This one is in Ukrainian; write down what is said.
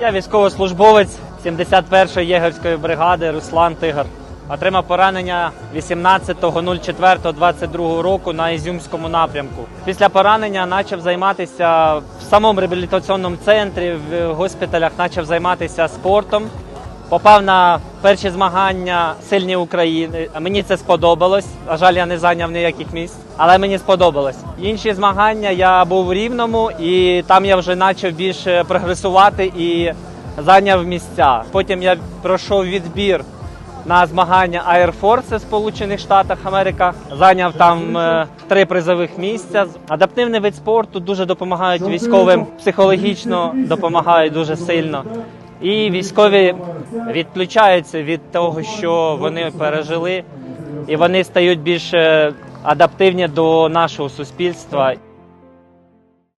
Я військовослужбовець 71-ї єгерської бригади Руслан Тигр. Отримав поранення 18.04.22 року на Ізюмському напрямку. Після поранення почав займатися в самому реабілітаційному центрі, в госпіталях почав займатися спортом. Попав на перші змагання сильні України. Мені це сподобалось. На жаль, я не зайняв ніяких місць, але мені сподобалось. Інші змагання я був в Рівному, і там я вже почав більше прогресувати і зайняв місця. Потім я пройшов відбір на змагання Air Force Сполучених Штатах Америка. Зайняв там е, три призових місця. Адаптивний вид спорту дуже допомагають військовим психологічно, допомагають дуже сильно. І військові відключаються від того, що вони пережили, і вони стають більш е, адаптивні до нашого суспільства.